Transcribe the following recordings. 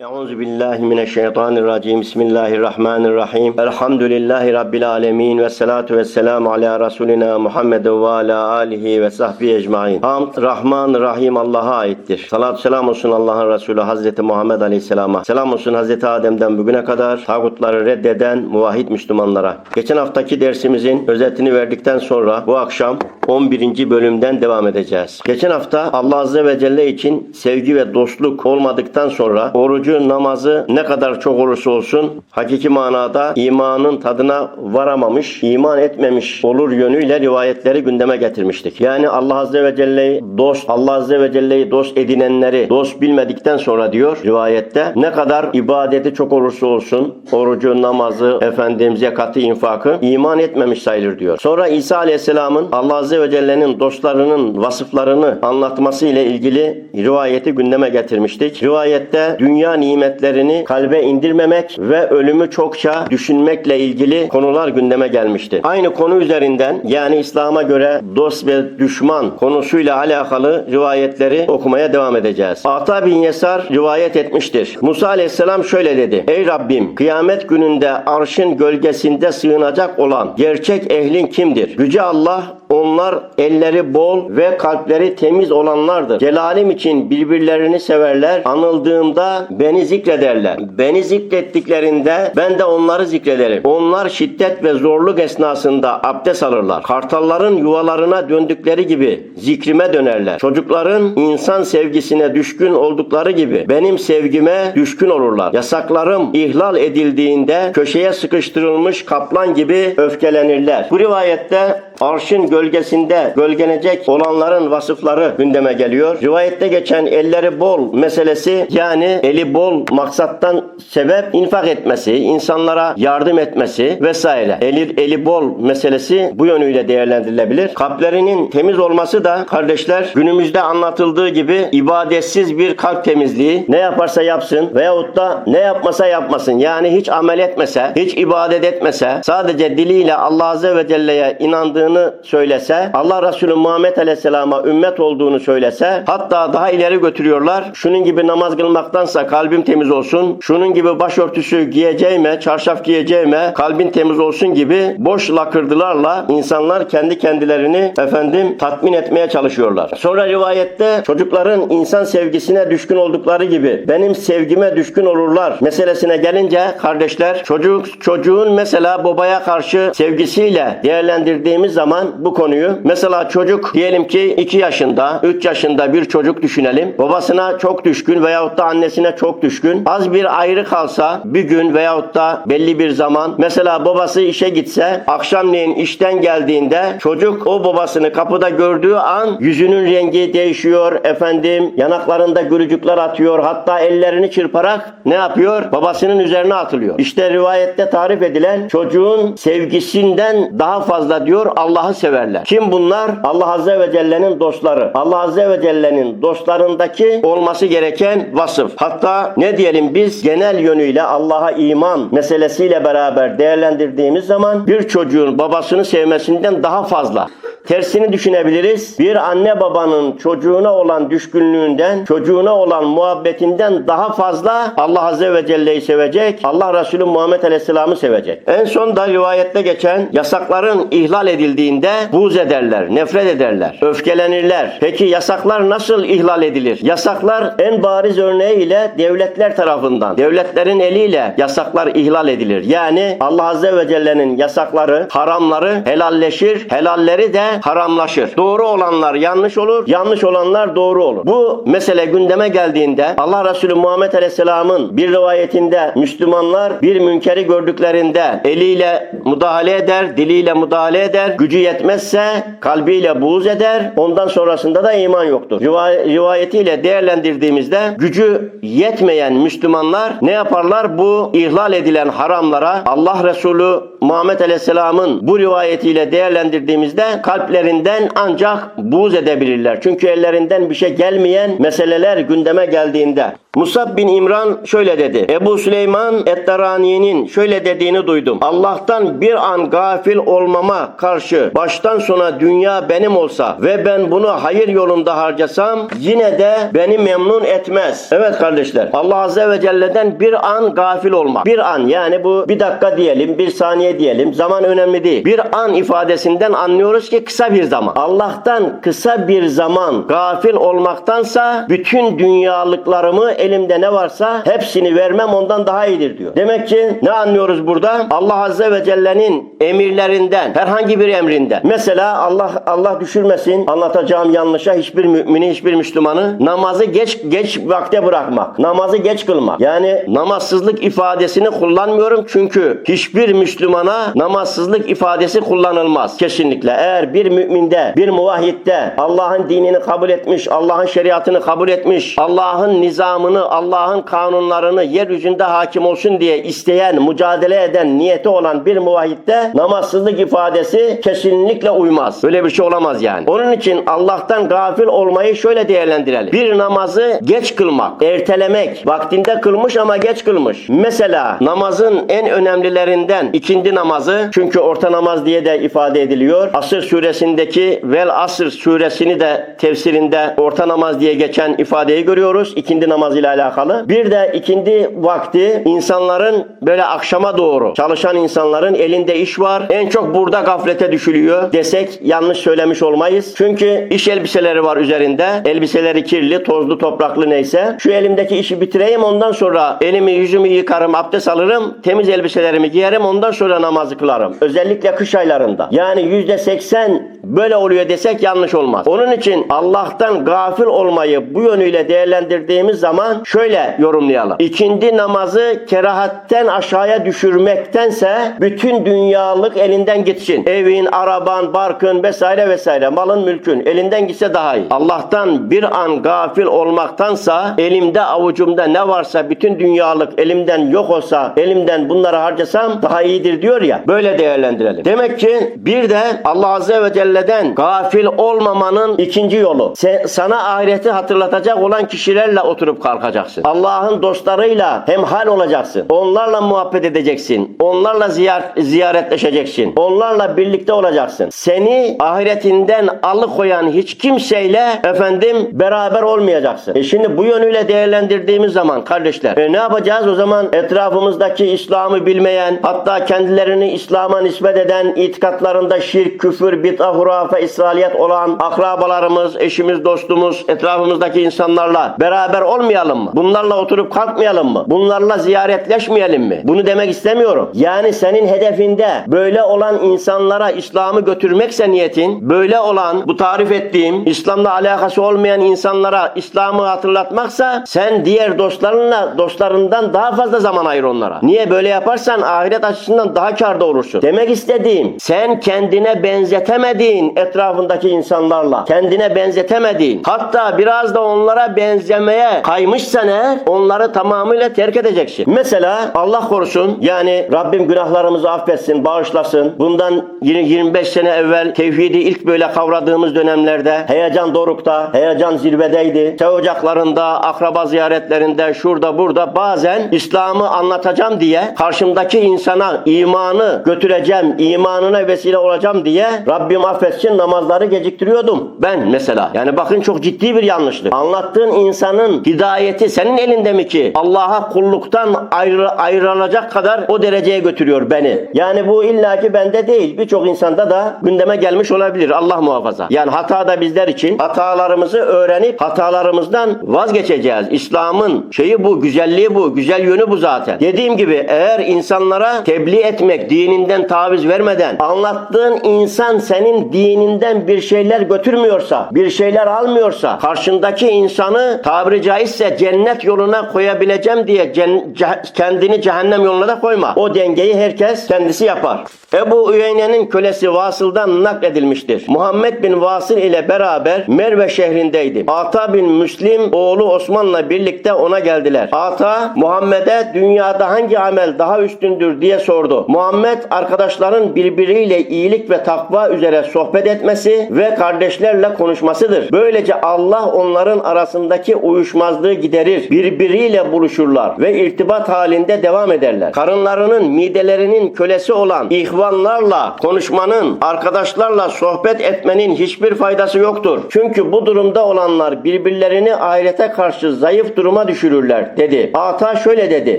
Euzu billahi mineşşeytanirracim. Bismillahirrahmanirrahim. Elhamdülillahi rabbil alamin ve salatu vesselamu ala rasulina Muhammed ve ala alihi ve sahbihi ecmaîn. Hamd Rahman Rahim Allah'a aittir. Salat selam olsun Allah'ın Resulü Hazreti Muhammed Aleyhisselam'a. Selam olsun Hazreti Adem'den bugüne kadar tağutları reddeden muvahhid Müslümanlara. Geçen haftaki dersimizin özetini verdikten sonra bu akşam 11. bölümden devam edeceğiz. Geçen hafta Allah Azze ve Celle için sevgi ve dostluk olmadıktan sonra orucu, namazı ne kadar çok olursa olsun hakiki manada imanın tadına varamamış, iman etmemiş olur yönüyle rivayetleri gündeme getirmiştik. Yani Allah Azze ve Celle'yi dost, Allah Azze ve Celle'yi dost edinenleri dost bilmedikten sonra diyor rivayette ne kadar ibadeti çok olursa olsun orucu, namazı, efendim zekatı, infakı iman etmemiş sayılır diyor. Sonra İsa Aleyhisselam'ın Allah Azze ve Celle'nin dostlarının vasıflarını anlatması ile ilgili rivayeti gündeme getirmiştik. Rivayette dünya nimetlerini kalbe indirmemek ve ölümü çokça düşünmekle ilgili konular gündeme gelmişti. Aynı konu üzerinden yani İslam'a göre dost ve düşman konusuyla alakalı rivayetleri okumaya devam edeceğiz. Ata bin Yesar rivayet etmiştir. Musa Aleyhisselam şöyle dedi. Ey Rabbim kıyamet gününde arşın gölgesinde sığınacak olan gerçek ehlin kimdir? Yüce Allah onlar elleri bol ve kalpleri temiz olanlardır. Celalim için birbirlerini severler. Anıldığımda beni zikrederler. Beni zikrettiklerinde ben de onları zikrederim. Onlar şiddet ve zorluk esnasında abdest alırlar. Kartalların yuvalarına döndükleri gibi zikrime dönerler. Çocukların insan sevgisine düşkün oldukları gibi benim sevgime düşkün olurlar. Yasaklarım ihlal edildiğinde köşeye sıkıştırılmış kaplan gibi öfkelenirler. Bu rivayette arşın gölgesinde gölgenecek olanların vasıfları gündeme geliyor. Rivayette geçen elleri bol meselesi yani eli bol maksattan sebep infak etmesi, insanlara yardım etmesi vesaire. Eli, eli bol meselesi bu yönüyle değerlendirilebilir. Kalplerinin temiz olması da kardeşler günümüzde anlatıldığı gibi ibadetsiz bir kalp temizliği ne yaparsa yapsın veyahut da ne yapmasa yapmasın. Yani hiç amel etmese, hiç ibadet etmese, sadece diliyle Allah Azze ve Celle'ye inandığını söylese, Allah Resulü Muhammed Aleyhisselam'a ümmet olduğunu söylese, hatta daha ileri götürüyorlar. Şunun gibi namaz kılmaktansa kalbim temiz olsun, şunun gibi başörtüsü giyeceğime, çarşaf giyeceğime kalbin temiz olsun gibi boş lakırdılarla insanlar kendi kendilerini efendim tatmin etmeye çalışıyorlar. Sonra rivayette çocukların insan sevgisine düşkün oldukları gibi benim sevgime düşkün olurlar meselesine gelince kardeşler çocuk çocuğun mesela babaya karşı sevgisiyle değerlendirdiğimiz zaman bu konuyu. Mesela çocuk diyelim ki 2 yaşında 3 yaşında bir çocuk düşünelim. Babasına çok düşkün veyahut da annesine çok düşkün. Az bir ayrı kalsa bir gün veyahut da belli bir zaman. Mesela babası işe gitse akşamleyin işten geldiğinde çocuk o babasını kapıda gördüğü an yüzünün rengi değişiyor efendim yanaklarında gülücükler atıyor. Hatta ellerini çırparak ne yapıyor? Babasının üzerine atılıyor. İşte rivayette tarif edilen çocuğun sevgisinden daha fazla diyor Allah'ı severler. Kim bunlar? Allah Azze ve Celle'nin dostları. Allah Azze ve Celle'nin dostlarındaki olması gereken vasıf. Hatta ne diyelim biz genel yönüyle Allah'a iman meselesiyle beraber değerlendirdiğimiz zaman bir çocuğun babasını sevmesinden daha fazla. Tersini düşünebiliriz. Bir anne babanın çocuğuna olan düşkünlüğünden, çocuğuna olan muhabbetinden daha fazla Allah Azze ve Celle'yi sevecek, Allah Resulü Muhammed Aleyhisselam'ı sevecek. En son da rivayette geçen yasakların ihlal edildiğinde buz ederler, nefret ederler, öfkelenirler. Peki yasaklar nasıl ihlal edilir? Yasaklar en bariz örneğiyle devletler tarafından, devletlerin eliyle yasaklar ihlal edilir. Yani Allah Azze ve Celle'nin yasakları, haramları helalleşir, helalleri de haramlaşır. Doğru olanlar yanlış olur, yanlış olanlar doğru olur. Bu mesele gündeme geldiğinde Allah Resulü Muhammed Aleyhisselam'ın bir rivayetinde Müslümanlar bir münkeri gördüklerinde eliyle müdahale eder, diliyle müdahale eder, gücü yetmezse kalbiyle buğz eder, ondan sonrasında da iman yoktur. Riva- rivayetiyle değerlendirdiğimizde gücü yetmeyen Müslümanlar ne yaparlar? Bu ihlal edilen haramlara Allah Resulü Muhammed Aleyhisselam'ın bu rivayetiyle değerlendirdiğimizde kalp kalplerinden ancak buğz edebilirler. Çünkü ellerinden bir şey gelmeyen meseleler gündeme geldiğinde. Musab bin İmran şöyle dedi. Ebu Süleyman Ettarani'nin şöyle dediğini duydum. Allah'tan bir an gafil olmama karşı baştan sona dünya benim olsa ve ben bunu hayır yolunda harcasam yine de beni memnun etmez. Evet kardeşler Allah Azze ve Celle'den bir an gafil olmak. Bir an yani bu bir dakika diyelim, bir saniye diyelim. Zaman önemli değil. Bir an ifadesinden anlıyoruz ki kısa bir zaman. Allah'tan kısa bir zaman gafil olmaktansa bütün dünyalıklarımı elimde ne varsa hepsini vermem ondan daha iyidir diyor. Demek ki ne anlıyoruz burada? Allah Azze ve Celle'nin emirlerinden, herhangi bir emrinden. Mesela Allah Allah düşürmesin anlatacağım yanlışa hiçbir mümini, hiçbir Müslümanı namazı geç geç vakte bırakmak. Namazı geç kılmak. Yani namazsızlık ifadesini kullanmıyorum çünkü hiçbir Müslümana namazsızlık ifadesi kullanılmaz. Kesinlikle. Eğer bir müminde, bir muvahhitte Allah'ın dinini kabul etmiş, Allah'ın şeriatını kabul etmiş, Allah'ın nizamını, Allah'ın kanunlarını yeryüzünde hakim olsun diye isteyen, mücadele eden, niyeti olan bir muvahhitte namazsızlık ifadesi kesinlikle uymaz. Böyle bir şey olamaz yani. Onun için Allah'tan gafil olmayı şöyle değerlendirelim. Bir namazı geç kılmak, ertelemek, vaktinde kılmış ama geç kılmış. Mesela namazın en önemlilerinden ikindi namazı çünkü orta namaz diye de ifade ediliyor. Asır suresindeki Vel Asr suresini de tefsirinde orta namaz diye geçen ifadeyi görüyoruz. İkindi namazı ile alakalı. Bir de ikindi vakti insanların böyle akşama doğru çalışan insanların elinde iş var. En çok burada gaflete düşülüyor desek yanlış söylemiş olmayız. Çünkü iş elbiseleri var üzerinde. Elbiseleri kirli, tozlu, topraklı neyse. Şu elimdeki işi bitireyim ondan sonra elimi yüzümü yıkarım, abdest alırım, temiz elbiselerimi giyerim ondan sonra namazı kılarım. Özellikle kış aylarında. Yani yüzde seksen böyle oluyor desek yanlış olmaz. Onun için Allah'tan gafil olmayı bu yönüyle değerlendirdiğimiz zaman şöyle yorumlayalım. İkindi namazı kerahatten aşağıya düşürmektense bütün dünyalık elinden gitsin. Evin, araban, barkın vesaire vesaire malın mülkün elinden gitse daha iyi. Allah'tan bir an gafil olmaktansa elimde avucumda ne varsa bütün dünyalık elimden yok olsa elimden bunları harcasam daha iyidir diyor ya. Böyle değerlendirelim. Demek ki bir de Allah Azze ve Celle'den gafil olmamanın ikinci yolu. Sen, sana ahireti hatırlatacak olan kişilerle oturup kalkacaksın. Allah'ın dostlarıyla hemhal olacaksın. Onlarla muhabbet edeceksin. Onlarla ziyar, ziyaretleşeceksin. Onlarla birlikte olacaksın. Seni ahiretinden alıkoyan hiç kimseyle efendim beraber olmayacaksın. E şimdi bu yönüyle değerlendirdiğimiz zaman kardeşler e ne yapacağız? O zaman etrafımızdaki İslam'ı bilmeyen hatta kendilerini İslam'a nispet eden itikatlarında şirk, küfür, bid'a, hurafe, İsrailiyet olan akrabalarımız, eşimiz, dostumuz, etrafımızdaki insanlarla beraber olmayalım mı? Bunlarla oturup kalkmayalım mı? Bunlarla ziyaretleşmeyelim mi? Bunu demek istemiyorum. Yani senin hedefinde böyle olan insanlara İslam'ı götürmekse niyetin, böyle olan bu tarif ettiğim İslam'la alakası olmayan insanlara İslam'ı hatırlatmaksa sen diğer dostlarınla dostlarından daha fazla zaman ayır onlara. Niye böyle yaparsan ahiret açısından daha karda olursun. Demek istediğim sen kendine benzetemediğin etrafındaki insanlarla kendine benzetemediğin hatta biraz da onlara benzemeye kaymışsan eğer onları tamamıyla terk edeceksin. Mesela Allah korusun yani Rabbim günahlarımızı affetsin, bağışlasın. Bundan 25 sene evvel tevhidi ilk böyle kavradığımız dönemlerde heyecan dorukta, heyecan zirvedeydi. Te ocaklarında, akraba ziyaretlerinde, şurada burada bazen İslam'ı anlatacağım diye karşımdaki insana imanı götüreceğim, imanına vesile olacağım diye Rabbim affetsin namazları geciktiriyordum. Ben mesela. Yani bakın çok ciddi bir yanlışlık. Anlattığın insanın hidayeti senin elinde mi ki? Allah'a kulluktan ayrı, ayrılacak kadar o dereceye götürüyor beni. Yani bu illaki bende değil. Birçok insanda da gündeme gelmiş olabilir. Allah muhafaza. Yani hata da bizler için hatalarımızı öğrenip hatalarımızdan vazgeçeceğiz. İslam'ın şeyi bu, güzelliği bu, güzel yönü bu zaten. Dediğim gibi eğer insanlara tebliğ etmek, dininden taviz vermeden anlattığın insan senin dininden bir şeyler götürmüyorsa, bir şeyler almıyorsa, karşındaki insanı tabiri caizse cennet yoluna koyabileceğim diye ce- kendini cehennem yoluna da koyma. O dengeyi herkes kendisi yapar. Ebu Üyeyne'nin kölesi Vasıl'dan nakledilmiştir. Muhammed bin Vasıl ile beraber Merve şehrindeydi. Ata bin Müslim oğlu Osman'la birlikte ona geldiler. Ata Muhammed'e dünyada hangi amel daha üstündür diye sordu. Muhammed arkadaşların birbiriyle iyilik ve takva üzere sohbet etmesi ve kardeşlerle konuşmasıdır. Böylece Allah onların arasındaki uyuşmazlığı giderir. Birbiriyle buluşurlar ve irtibat halinde devam ederler. Karınlarının, midelerinin kölesi olan ihvanlarla konuşmanın, arkadaşlarla sohbet etmenin hiçbir faydası yoktur. Çünkü bu durumda olanlar birbirlerini ahirete karşı zayıf duruma düşürürler dedi. Ata şöyle dedi.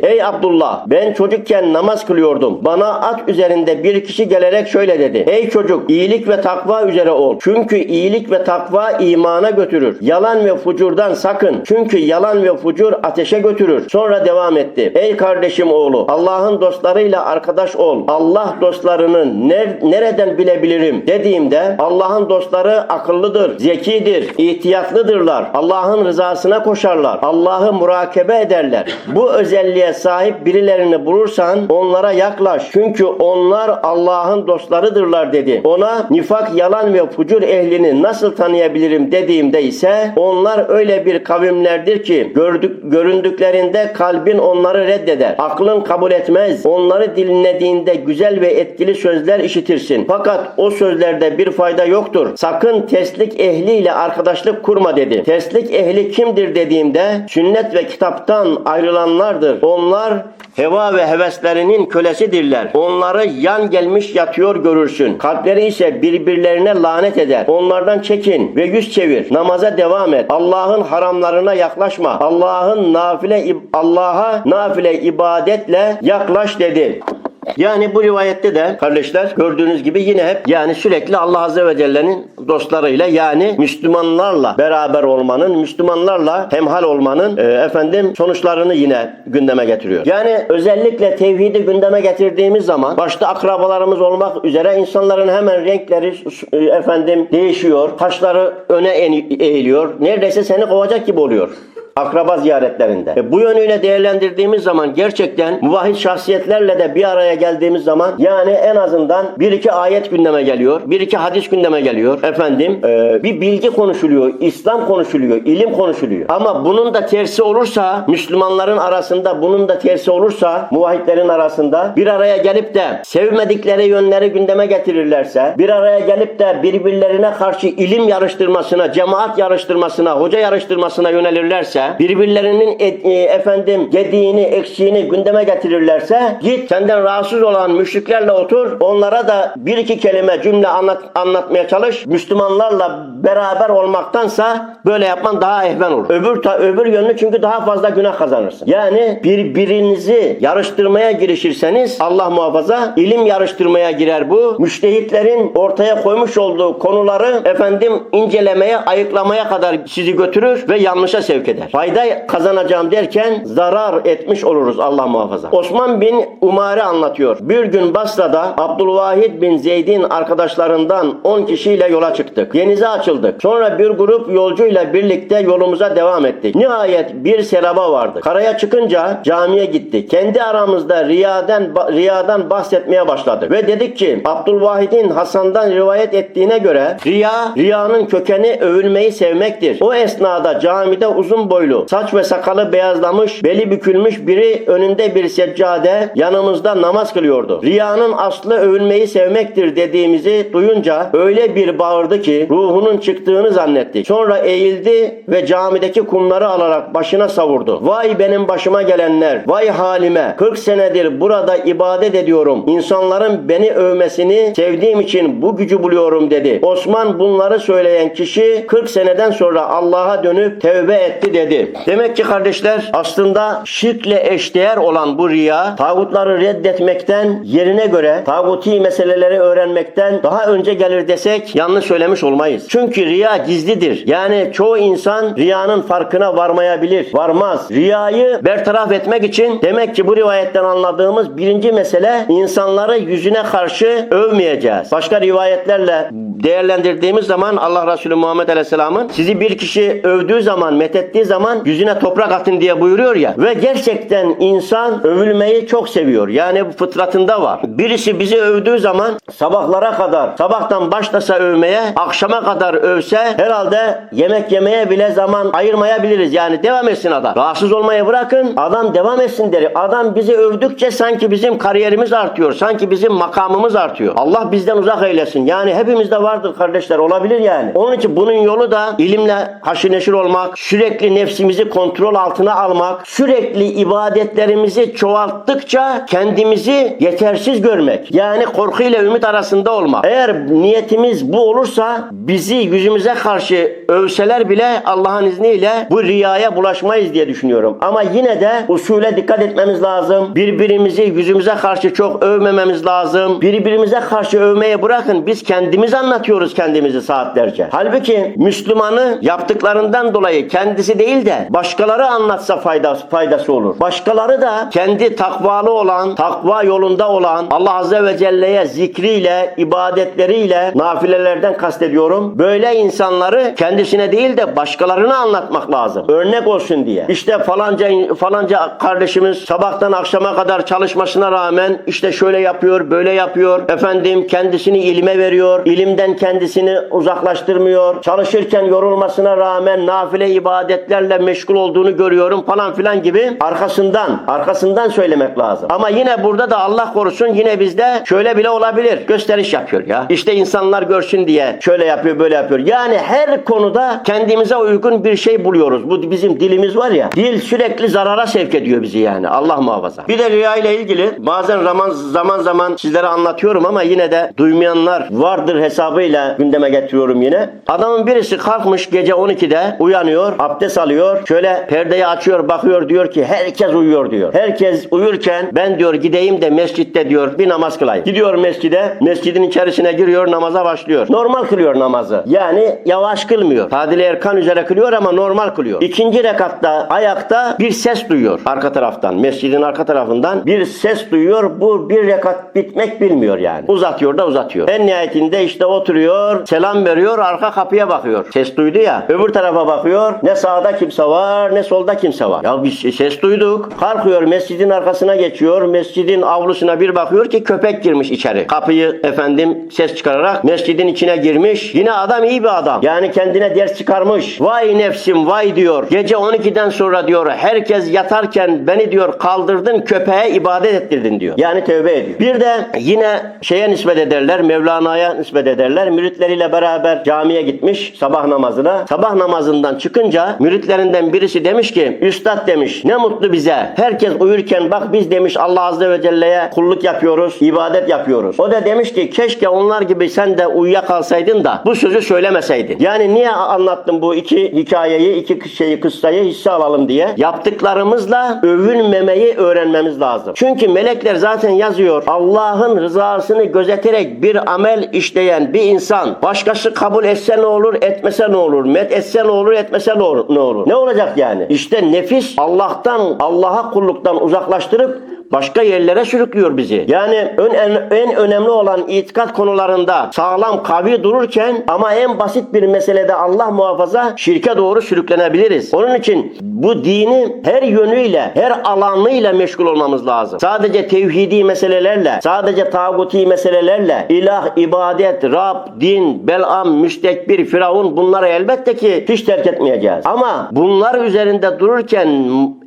Ey Abdullah ben çocukken namaz kılıyordum. Bana at üzerinde bir kişi gelerek şöyle dedi. Ey çocuk iyilik ve takva üzere ol. Çünkü iyilik ve takva imana götürür. Yalan ve fucurdan sakın. Çünkü yalan ve fucur ateşe götürür. Sonra devam etti. Ey kardeşim oğlu Allah'ın dostlarıyla arkadaş ol. Allah dostlarını ner- nereden bilebilirim dediğimde Allah'ın dostları akıllıdır, zekidir, ihtiyatlıdırlar. Allah'ın rızasına koşarlar. Allah'ı murakabe ederler. Bu özelliğe sahip birilerini bulursan onlara yaklaş. Çünkü onlar Allah'ın dostlarıdırlar dedi. Ona nifak, yalan ve fucur ehlini nasıl tanıyabilirim dediğimde ise onlar öyle bir kavimlerdir ki gördük, göründüklerinde kalbin onları reddeder. Aklın kabul etmez. Onları dinlediğinde güzel ve etkili sözler işitirsin. Fakat o sözlerde bir fayda yoktur. Sakın terslik ehliyle arkadaşlık kurma dedi. Terslik ehli kimdir dediğimde sünnet ve kitaptan ayrılanlardır. Onlar heva ve heveslerinin kölesidirler. Onları yan gelmiş yatıyor görürsün. Kalpleri ise birbirlerine lanet eder. Onlardan çekin ve yüz çevir. Namaza devam et. Allah'ın haramlarına yaklaşma. Allah'ın nafile Allah'a nafile ibadetle yaklaş dedi. Yani bu rivayette de kardeşler gördüğünüz gibi yine hep yani sürekli Allah Azze ve Celle'nin dostlarıyla yani Müslümanlarla beraber olmanın, Müslümanlarla hemhal olmanın e, efendim sonuçlarını yine gündeme getiriyor. Yani özellikle tevhidi gündeme getirdiğimiz zaman başta akrabalarımız olmak üzere insanların hemen renkleri e, efendim değişiyor. Taşları öne eğiliyor. Neredeyse seni kovacak gibi oluyor akraba ziyaretlerinde. E, bu yönüyle değerlendirdiğimiz zaman gerçekten muvahhid şahsiyetlerle de bir araya geldiğimiz zaman yani en azından bir iki ayet gündeme geliyor. Bir iki hadis gündeme geliyor. Efendim e, bir bilgi konuşuluyor. İslam konuşuluyor. ilim konuşuluyor. Ama bunun da tersi olursa Müslümanların arasında bunun da tersi olursa muvahhidlerin arasında bir araya gelip de sevmedikleri yönleri gündeme getirirlerse bir araya gelip de birbirlerine karşı ilim yarıştırmasına, cemaat yarıştırmasına, hoca yarıştırmasına yönelirlerse birbirlerinin et- e, efendim gediğini, eksiğini gündeme getirirlerse git senden rahatsız olan müşriklerle otur. Onlara da bir iki kelime cümle anlat, anlatmaya çalış. Müslümanlarla beraber olmaktansa böyle yapman daha ehven olur. Öbür ta, öbür yönlü çünkü daha fazla günah kazanırsın. Yani birbirinizi yarıştırmaya girişirseniz Allah muhafaza ilim yarıştırmaya girer bu. Müştehitlerin ortaya koymuş olduğu konuları efendim incelemeye, ayıklamaya kadar sizi götürür ve yanlışa sevk eder. Fayda kazanacağım derken zarar etmiş oluruz Allah muhafaza. Osman bin Umare anlatıyor. Bir gün Basra'da Abdülvahid bin Zeyd'in arkadaşlarından 10 kişiyle yola çıktık. Denize açıldık. Sonra bir grup yolcuyla birlikte yolumuza devam ettik. Nihayet bir seraba vardı. Karaya çıkınca camiye gittik. Kendi aramızda riyadan riyadan bahsetmeye başladık. Ve dedik ki Abdülvahid'in Hasan'dan rivayet ettiğine göre riya, riyanın kökeni övülmeyi sevmektir. O esnada camide uzun boylu, saç ve sakalı beyazlamış, beli bükülmüş biri önünde bir seccade yanımızda namaz kılıyordu. Riyanın aslı övülmeyi sevmektir dediğimizi duyunca öyle bir bağırdı ki ruhunun çıktığını zannettik. Sonra eğildi ve camideki kumları alarak başına savurdu. Vay benim başıma gelenler, vay halime. 40 senedir burada ibadet ediyorum. İnsanların beni övmesini sevdiğim için bu gücü buluyorum dedi. Osman bunları söyleyen kişi 40 seneden sonra Allah'a dönüp tevbe etti dedi. Demek ki kardeşler aslında şirkle eşdeğer olan bu riya tağutları reddetmekten yerine göre tağuti meseleleri öğrenmekten daha önce gelir desek yanlış söylemiş olmayız. Çünkü riya gizlidir. Yani çoğu insan riyanın farkına varmayabilir. Varmaz. Riyayı bertaraf etmek için demek ki bu rivayetten anladığımız birinci mesele insanları yüzüne karşı övmeyeceğiz. Başka rivayetlerle değerlendirdiğimiz zaman Allah Resulü Muhammed Aleyhisselam'ın sizi bir kişi övdüğü zaman, methettiği zaman yüzüne toprak atın diye buyuruyor ya. Ve gerçekten insan övülmeyi çok seviyor. Yani bu fıtratında var. Birisi bizi övdüğü zaman sabahlara kadar, sabahtan başlasa övmeye, akşama kadar övse herhalde yemek yemeye bile zaman ayırmayabiliriz. Yani devam etsin adam. Rahatsız olmayı bırakın, adam devam etsin der. Adam bizi övdükçe sanki bizim kariyerimiz artıyor. Sanki bizim makamımız artıyor. Allah bizden uzak eylesin. Yani hepimizde var vardır kardeşler olabilir yani. Onun için bunun yolu da ilimle haşır neşir olmak, sürekli nefsimizi kontrol altına almak, sürekli ibadetlerimizi çoğalttıkça kendimizi yetersiz görmek. Yani korku ile ümit arasında olmak. Eğer niyetimiz bu olursa bizi yüzümüze karşı övseler bile Allah'ın izniyle bu riyaya bulaşmayız diye düşünüyorum. Ama yine de usule dikkat etmemiz lazım. Birbirimizi yüzümüze karşı çok övmememiz lazım. Birbirimize karşı övmeyi bırakın biz kendimiz anlatıyoruz kendimizi saatlerce. Halbuki Müslümanı yaptıklarından dolayı kendisi değil de başkaları anlatsa faydası, faydası olur. Başkaları da kendi takvalı olan, takva yolunda olan Allah Azze ve Celle'ye zikriyle, ibadetleriyle, nafilelerden kastediyorum. Böyle insanları kendisine değil de başkalarına anlatmak lazım. Örnek olsun diye. İşte falanca falanca kardeşimiz sabahtan akşama kadar çalışmasına rağmen işte şöyle yapıyor, böyle yapıyor. Efendim kendisini ilime veriyor. İlimden kendisini uzaklaştırmıyor. Çalışırken yorulmasına rağmen nafile ibadetlerle meşgul olduğunu görüyorum falan filan gibi arkasından arkasından söylemek lazım. Ama yine burada da Allah korusun yine bizde şöyle bile olabilir. Gösteriş yapıyor ya. İşte insanlar görsün diye şöyle yapıyor, böyle yapıyor. Yani her konuda kendimize uygun bir şey buluyoruz. Bu bizim dilimiz var ya. Dil sürekli zarara sevk ediyor bizi yani. Allah muhafaza. Bir de rüya ile ilgili bazen zaman zaman zaman sizlere anlatıyorum ama yine de duymayanlar vardır hesabıyla gündeme getiriyorum yine. Adamın birisi kalkmış gece 12'de uyanıyor, abdest alıyor. Şöyle perdeyi açıyor, bakıyor diyor ki herkes uyuyor diyor. Herkes uyurken ben diyor gideyim de mescitte diyor bir namaz kılayım. Gidiyor mescide, mescidin içerisine giriyor, namaza başlıyor. Normal kılıyor namazı. Yani yavaş kılmıyor. Tadile erkan üzere kılıyor ama normal kılıyor. İkinci rekatta ayakta bir ses duyuyor arka taraftan. Mescidin arka tarafından bir ses duyuyor. Bu bir rekat bitmek bilmiyor yani. Uzatıyor da uzatıyor. En nihayetinde işte oturuyor, selam veriyor, arka kapıya bakıyor. Ses duydu ya. Öbür tarafa bakıyor. Ne sağda kimse var, ne solda kimse var. Ya biz ses duyduk. Kalkıyor mescidin arkasına geçiyor. Mescidin avlusuna bir bakıyor ki köpek girmiş içeri. Kapıyı efendim ses çıkararak mescidin içine girmiş. Yine adam iyi bir adam. Yani kendine ders çıkarmış. Vay nefsim vay diyor. Gece 12'den sonra diyor herkes yatarken beni diyor kaldırdın köpeğe ibadet ettirdin diyor. Yani tövbe ediyor. Bir de yine şeye nispet ederler. Mevlana'ya nispet ederler. Müritleriyle beraber camiye gitmiş sabah namazına. Sabah namazından çıkınca müritlerinden birisi demiş ki Üstad demiş ne mutlu bize. Herkes uyurken bak biz demiş Allah Azze ve Celle'ye kulluk yapıyoruz, ibadet yapıyoruz. O da demiş ki keşke onlar gibi sen de uyuyakalsaydın da bu sözü söylemeseydin. Yani niye anlattım bu iki hikayeyi, iki şeyi, kıssayı hisse alalım diye. Yaptıklarımızla övünmemeyi öğrenmemiz lazım. Çünkü melekler zaten yazıyor. Allah'ın rızasını gözeterek bir amel işleyen bir insan başkası kabul etse ne olur, etmese ne olur, met etse ne olur, etmese ne olur, ne olur. Ne olacak yani? İşte nefis Allah'tan, Allah'a kulluktan uzaklaştırıp başka yerlere sürüklüyor bizi. Yani en, en, en önemli olan itikat konularında sağlam kavi dururken ama en basit bir meselede Allah muhafaza şirke doğru sürüklenebiliriz. Onun için bu dini her yönüyle, her alanıyla meşgul olmamız lazım. Sadece tevhidi meselelerle, sadece tağuti meselelerle, ilah, ibadet, Rab, din, belam, müstekbir, firavun bunları elbette ki hiç terk etmeyeceğiz. Ama bunlar üzerinde dururken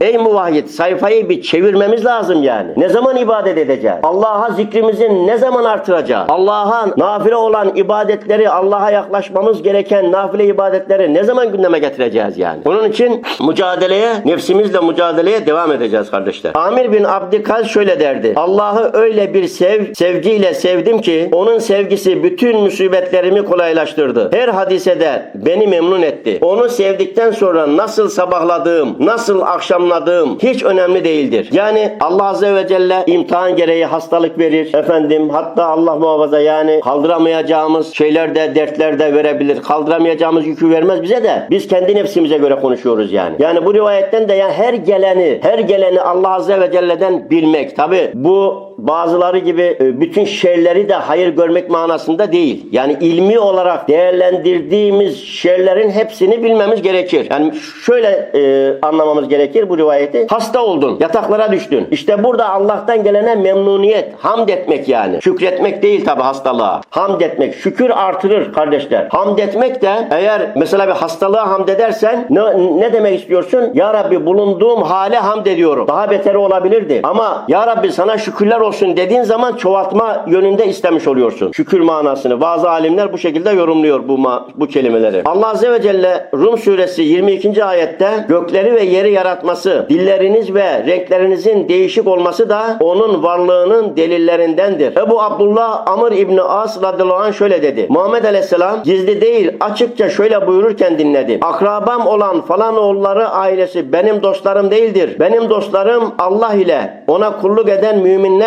ey muvahhid sayfayı bir çevirmemiz lazım yani. Ne zaman ibadet edeceğiz? Allah'a zikrimizi ne zaman artıracağız? Allah'a nafile olan ibadetleri, Allah'a yaklaşmamız gereken nafile ibadetleri ne zaman gündeme getireceğiz yani? Onun için mücadeleye, nefsimizle mücadeleye devam edeceğiz kardeşler. Amir bin Abdikal şöyle derdi. Allah'ı öyle bir sev, sevgiyle sevdim ki onun sevgisi bütün musibetlerimi kolaylaştırdı. Her hadisede beni memnun etti. Onu sevdikten sonra nasıl sabahladığım, nasıl akşamladığım hiç önemli değildir. Yani Allah Azze ve Celle imtihan gereği hastalık verir. Efendim hatta Allah muhafaza yani kaldıramayacağımız şeyler de dertler de verebilir. Kaldıramayacağımız yükü vermez bize de. Biz kendi nefsimize göre konuşuyoruz yani. Yani bu rivayetten de yani her geleni, her geleni Allah Azze ve Celle'den bilmek. Tabi bu bazıları gibi e, bütün şeyleri de hayır görmek manasında değil. Yani ilmi olarak değerlendirdiğimiz şeylerin hepsini bilmemiz gerekir. Yani şöyle e, anlamamız gerekir bu rivayeti. Hasta oldun, yataklara düştün. İşte burada Allah'tan gelene memnuniyet, hamd etmek yani. Şükretmek değil tabi hastalığa. Hamd etmek, şükür artırır kardeşler. Hamd etmek de eğer mesela bir hastalığa hamd edersen ne, ne demek istiyorsun? Ya Rabbi bulunduğum hale hamd ediyorum. Daha beteri olabilirdi. Ama Ya Rabbi sana şükürler olsun dediğin zaman çoğaltma yönünde istemiş oluyorsun. Şükür manasını. Bazı alimler bu şekilde yorumluyor bu bu kelimeleri. Allah Azze ve Celle Rum suresi 22. ayette gökleri ve yeri yaratması, dilleriniz ve renklerinizin değişik olması da onun varlığının delillerindendir. Ebu Abdullah Amr İbni As radıyallahu anh şöyle dedi. Muhammed Aleyhisselam gizli değil açıkça şöyle buyururken dinledim. Akrabam olan falan oğulları ailesi benim dostlarım değildir. Benim dostlarım Allah ile ona kulluk eden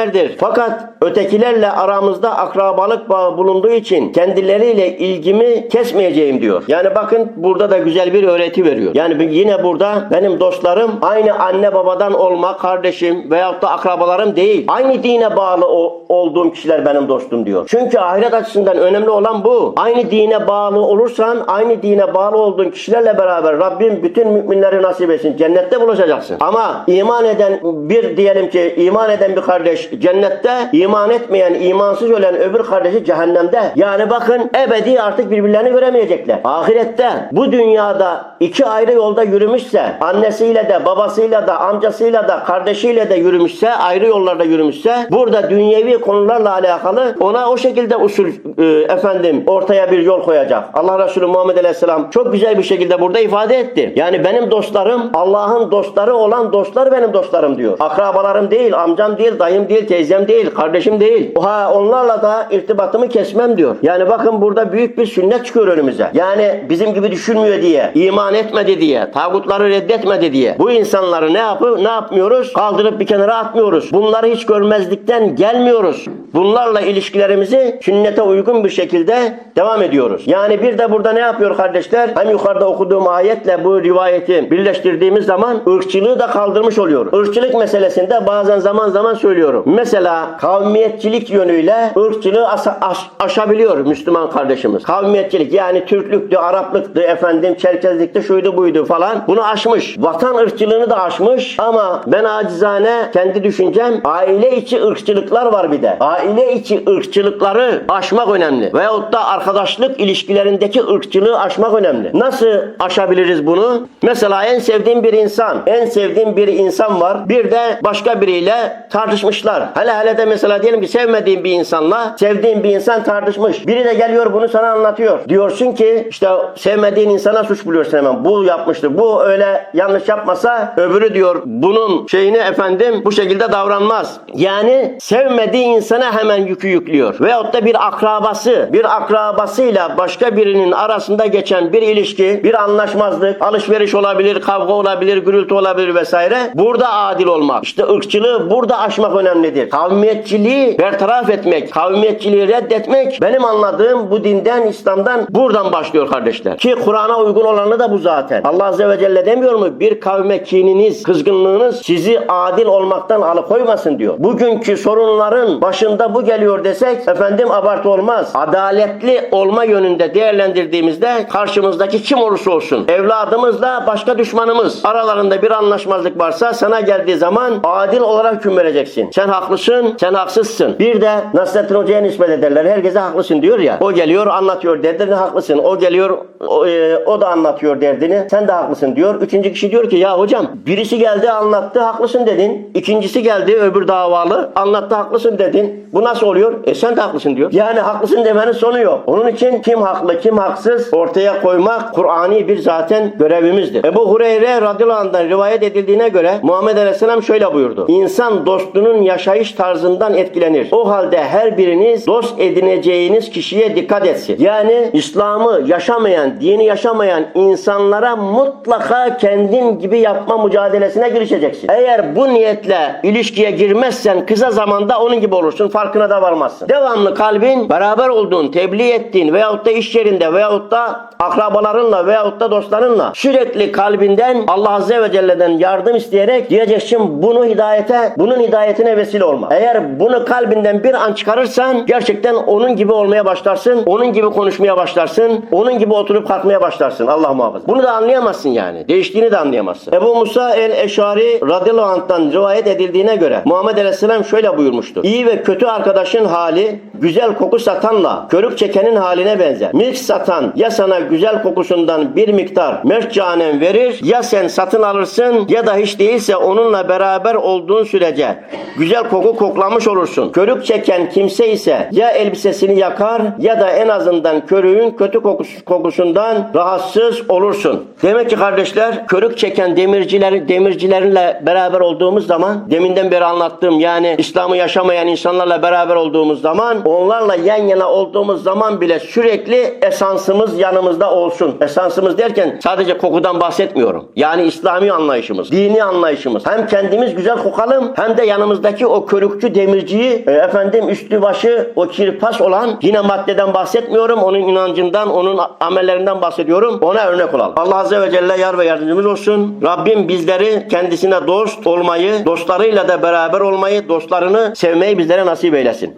müminlerdir. Fakat ötekilerle aramızda akrabalık bağı bulunduğu için kendileriyle ilgimi kesmeyeceğim diyor. Yani bakın burada da güzel bir öğreti veriyor. Yani yine burada benim dostlarım aynı anne babadan olma kardeşim veyahut da akrabalarım değil. Aynı dine bağlı o- olduğum kişiler benim dostum diyor. Çünkü ahiret açısından önemli olan bu. Aynı dine bağlı olursan aynı dine bağlı olduğun kişilerle beraber Rabbim bütün müminleri nasip etsin. Cennette buluşacaksın. Ama iman eden bir diyelim ki iman eden bir kardeş cennette, iman etmeyen, imansız ölen öbür kardeşi cehennemde. Yani bakın ebedi artık birbirlerini göremeyecekler. Ahirette bu dünyada iki ayrı yolda yürümüşse, annesiyle de, babasıyla da, amcasıyla da, kardeşiyle de yürümüşse, ayrı yollarda yürümüşse, burada dünyevi konularla alakalı ona o şekilde usul e, efendim ortaya bir yol koyacak. Allah Resulü Muhammed Aleyhisselam çok güzel bir şekilde burada ifade etti. Yani benim dostlarım Allah'ın dostları olan dostlar benim dostlarım diyor. Akrabalarım değil, amcam değil, dayım değil, teyzem değil, kardeşim değil. Ha, onlarla da irtibatımı kesmem diyor. Yani bakın burada büyük bir sünnet çıkıyor önümüze. Yani bizim gibi düşünmüyor diye, iman etmedi diye, tağutları reddetmedi diye. Bu insanları ne yapıp ne yapmıyoruz? Kaldırıp bir kenara atmıyoruz. Bunları hiç görmezlikten gelmiyoruz. Bunlarla ilişkilerimizi sünnete uygun bir şekilde devam ediyoruz. Yani bir de burada ne yapıyor kardeşler? Hem yukarıda okuduğum ayetle bu rivayeti birleştirdiğimiz zaman ırkçılığı da kaldırmış oluyor. Irkçılık meselesinde bazen zaman zaman söylüyorum. Mesela kavmiyetçilik yönüyle ırkçılığı aş- aşabiliyor Müslüman kardeşimiz. Kavmiyetçilik yani Türklüktü, Araplıktı, efendim Çerkezlikti, şuydu buydu falan. Bunu aşmış. Vatan ırkçılığını da aşmış ama ben acizane kendi düşüncem aile içi ırkçılıklar var bir de. Aile içi ırkçılıkları aşmak önemli. Veyahut da arkadaşlık ilişkilerindeki ırkçılığı aşmak önemli. Nasıl aşabiliriz bunu? Mesela en sevdiğim bir insan, en sevdiğim bir insan var. Bir de başka biriyle tartışmışlar. Hele hele de mesela diyelim ki sevmediğim bir insanla sevdiğim bir insan tartışmış. Biri de geliyor bunu sana anlatıyor. Diyorsun ki işte sevmediğin insana suç buluyorsun hemen. Bu yapmıştır. Bu öyle yanlış yapmasa öbürü diyor bunun şeyini efendim bu şekilde davranmaz. Yani sevmediği insana hemen yükü yüklüyor. Veyahut da bir akrabası, bir akrabasıyla başka birinin arasında geçen bir ilişki, bir anlaşmazlık, alışveriş olabilir, kavga olabilir, gürültü olabilir vesaire. Burada adil olmak. İşte ırkçılığı burada aşmak önemlidir. Kavmiyetçiliği bertaraf etmek, kavmiyetçiliği reddetmek benim anladığım bu dinden, İslam'dan buradan başlıyor kardeşler. Ki Kur'an'a uygun olanı da bu zaten. Allah Azze ve Celle demiyor mu? Bir kavme kininiz, kızgınlığınız sizi adil olmaktan alıkoymasın diyor. Bugünkü sorunların başında bu geliyor desek efendim abartı olmaz. Adaletli olma yönünde değerlendirdiğimizde karşımızdaki kim olursa olsun evladımızla başka düşmanımız aralarında bir anlaşmazlık varsa sana geldiği zaman adil olarak hüküm vereceksin. Sen haklısın, sen haksızsın. Bir de Nasrettin Hoca'ya nispet ederler. Herkese haklısın diyor ya. O geliyor anlatıyor derdini haklısın. O geliyor o, e, o da anlatıyor derdini. Sen de haklısın diyor. Üçüncü kişi diyor ki ya hocam birisi geldi anlattı haklısın dedin. İkincisi geldi öbür davalı anlattı haklısın dedin. Bu nasıl oluyor? E sen de haklısın diyor. Yani haklısın demenin sonu yok. Onun için kim haklı kim haksız ortaya koymak Kur'ani bir zaten görevimizdir. Ebu Hureyre radıyallahu anh'dan rivayet edildiğine göre Muhammed Aleyhisselam şöyle buyurdu. İnsan dostunun yaşayış tarzından etkilenir. O halde her biriniz dost edineceğiniz kişiye dikkat etsin. Yani İslam'ı yaşamayan, dini yaşamayan insanlara mutlaka kendin gibi yapma mücadelesine girişeceksin. Eğer bu niyetle ilişkiye girmezsen kısa zamanda onun gibi olursun. Farkına da varmazsın. Devamlı kalbin beraber olduğun, tebliğ ettiğin veyahut da iş yerinde veyahut da akrabalarınla veyahut da dostlarınla sürekli kalbinden Allah Azze ve Celle'den yardım isteyerek diyeceksin bunu hidayete, bunun hidayetine vesile olma. Eğer bunu kalbinden bir an çıkarırsan gerçekten onun gibi olmaya başlarsın. Onun gibi konuşmaya başlarsın. Onun gibi oturup kalkmaya başlarsın. Allah muhafaza. Bunu da anlayamazsın yani. Değiştiğini de anlayamazsın. Ebu Musa el-Eşari radıyallahu anh'tan rivayet edildiğine göre Muhammed Aleyhisselam şöyle buyurmuştur. İyi ve kötü arkadaşın hali güzel koku satanla körük çekenin haline benzer. Milk satan ya sana güzel kokusundan bir miktar mercanen verir ya sen satın alırsın ya da hiç değilse onunla beraber olduğun sürece güzel koku koklamış olursun. Körük çeken kimse ise ya elbisesini yakar ya da en azından körüğün kötü kokusu, kokusundan rahatsız olursun. Demek ki kardeşler körük çeken demirciler demircilerle beraber olduğumuz zaman deminden beri anlattığım yani İslam'ı yaşamayan insanlarla beraber olduğumuz zaman onlarla yan yana olduğumuz zaman bile sürekli esansımız yanımızda olsun. Esansımız derken sadece kokudan bahsetmiyorum. Yani İslami anlayışımız, dini anlayışımız. Hem kendimiz güzel kokalım hem de yanımızdaki o körükçü demirciyi e, efendim üstü başı o kirpas olan yine maddeden bahsetmiyorum. Onun inancından, onun amellerinden bahsediyorum. Ona örnek olalım. Allah Azze ve Celle yar ve yardımcımız olsun. Rabbim bizleri kendisine dost olmayı, dostlarıyla da beraber olmayı, dostlarını sevmeyi bizlere nasip eylesin.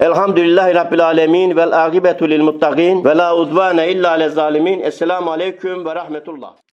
Elhamdülillahi Rabbil alemin vel akibetu lil muttaqin ve la udvane illa lez zalimin. Esselamu aleyküm ve rahmetullah.